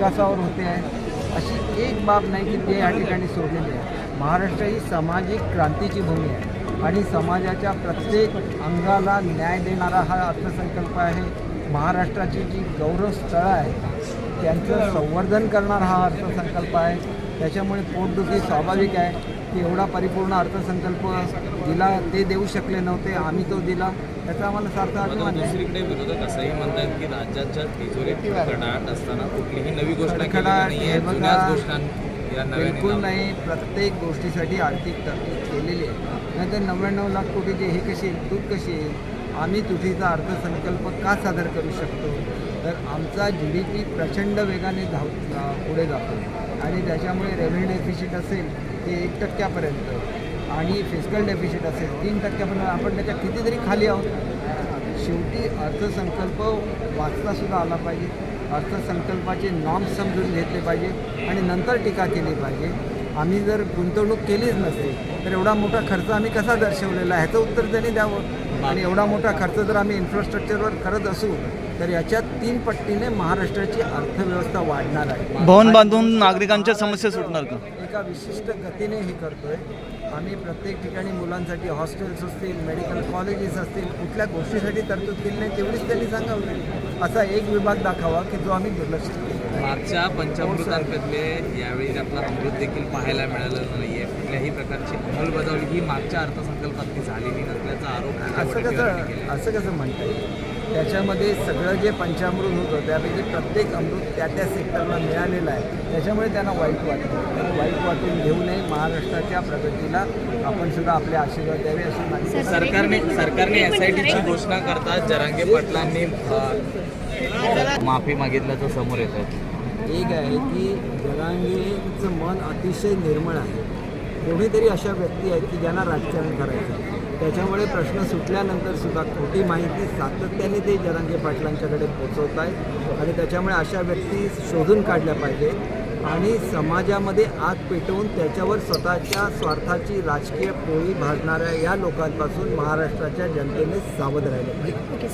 विकासावर होते आहे अशी एक बाब नाही की ते या ठिकाणी सोडलेली आहे. महाराष्ट्र ही सामाजिक क्रांतीची भूमी आहे आणि समाजाच्या प्रत्येक अंगाला न्याय देणारा हा अर्थसंकल्प आहे. महाराष्ट्राची जी गौरव स्थळं आहेत त्यांचं संवर्धन करणारा हा अर्थसंकल्प आहे. त्याच्यामुळे पोटदुखी स्वाभाविक आहे. की एवढा परिपूर्ण अर्थसंकल्प दिला ते देऊ शकले नव्हते आम्ही तो दिला. त्याचा आम्हाला सार्थ आहे. दुसरीकडे विरोधक असंही म्हणतात की राज्याच्या तिजोरीत असताना कुठलीही नवी बिलकुल. नाही. प्रत्येक गोष्टीसाठी आर्थिक तरतूद केलेली आहे. नाहीतर नव्याण्णव लाख कोटीची हे कशी तूट कशी येईल आम्ही तुटीचा अर्थसंकल्प का सादर करू शकतो? तर आमचा जी डी पी प्रचंड वेगाने धाव पुढे जातो. आणि त्याच्यामुळे रेव्हेन्यू डेफिशिट असेल ते एक टक्क्यापर्यंत. आणि फिजिकल डेफिशिट असेल तीन टक्क्यापर्यंत. आपण त्याच्या कितीतरी खाली आहोत. शेवटी अर्थसंकल्प वाचतासुद्धा आला पाहिजे. अर्थसंकल्पाचे नॉर्म्स समजून घेतले पाहिजे. आणि नंतर टीका केली पाहिजे. आम्ही जर गुंतवणूक केलीच नसते तर एवढा मोठा खर्च आम्ही कसा दर्शवलेला आहे? ह्याचं उत्तर त्यांनी द्यावं. आणि एवढा मोठा खर्च जर आम्ही इन्फ्रास्ट्रक्चरवर करत असू तर याच्यात तीन पट्टीने महाराष्ट्राची अर्थव्यवस्था वाढणार आहे. भवन बांधून नागरिकांच्या समस्या सुटणार का? एका विशिष्ट गतीने हे करतोय. आम्ही प्रत्येक ठिकाणी मुलांसाठी हॉस्टेल्स असतील मेडिकल कॉलेजेस असतील कुठल्या गोष्टीसाठी तरतूद केली नाही तेवढीच त्यांनी सांगावं. असा एक विभाग दाखवा की जो आम्ही दुर्लक्षित केला. मागच्या पंचामृतांमधले यावेळी आपला अमृत देखील पाहायला मिळालं नाहीये. कुठल्याही प्रकारची अंमलबजावणी ही मागच्या अर्थसंकल्पात ती झालेली नसल्याचा आरोप असं कसं. असं कसं म्हणता येईल? त्याच्यामध्ये सगळं जे पंचामृत होतं त्यापैकी प्रत्येक अमृत त्या त्या सेक्टरला मिळालेलं आहे. त्याच्यामुळे त्यांना वाईट वाटतं. त्यांना वाईट वाटून घेऊ नये महाराष्ट्राच्या प्रगतीला आपण सुद्धा आपले आशीर्वाद द्यावे अशी माझी सरकारने सरकारने एस आय टीची घोषणा करतात जरांगे पाटलांनी माफी मागितल्याचं समोर येतं. एक आहे की जरांगेचं मन अतिशय निर्मळ आहे. कोणीतरी अशा व्यक्ती आहेत की ज्यांना राजकारण करायचं आहे. त्याच्यामुळे प्रश्न सुटल्यानंतर सुद्धा खोटी माहिती सातत्याने ते जरांगे पाटलांच्याकडे पोचवत आहेत. आणि त्याच्यामुळे अशा व्यक्ती शोधून काढल्या पाहिजे. आणि समाजामध्ये आग पेटवून त्याच्यावर स्वतःच्या स्वार्थाची राजकीय पोळी भाजणाऱ्या या लोकांपासून महाराष्ट्राच्या जनतेने सावध राहिले पाहिजे.